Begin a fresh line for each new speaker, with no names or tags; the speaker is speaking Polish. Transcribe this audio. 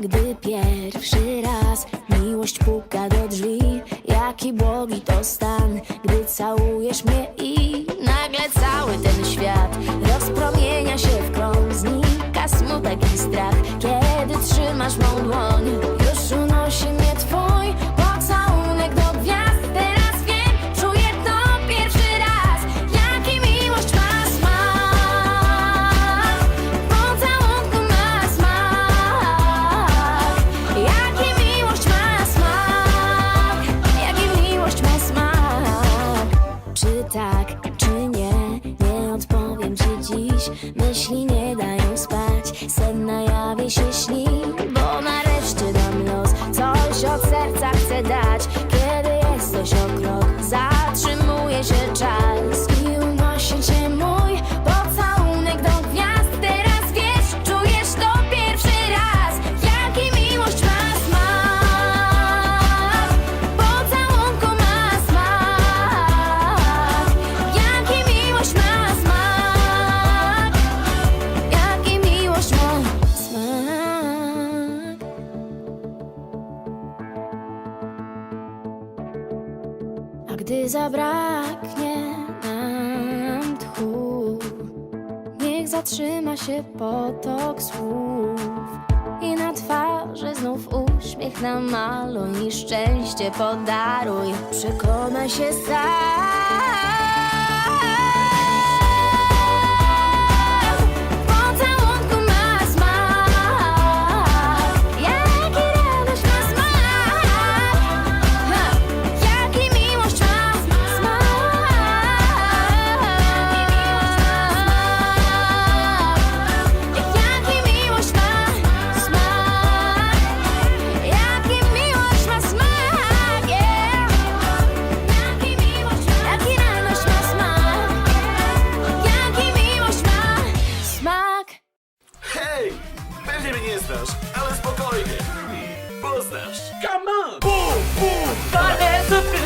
Gdy pierwszy raz miłość puka do drzwi Jaki błogi to stan, gdy całujesz mnie i Nagle cały ten świat rozpromienia się w krąg. Znika smutek i strach, kiedy trzymasz mą dłoń tak, czy nie Nie odpowiem ci dziś. Myśli nie dają gdy zabraknie nam tchu. Niech zatrzyma się potok słów I na twarzy znów uśmiech namaluj I szczęście podaruj. Przekonaj się sam
Pewnie mnie nie znasz, ale spokojnie. Poznasz.
Come on! Boom, parece feliz.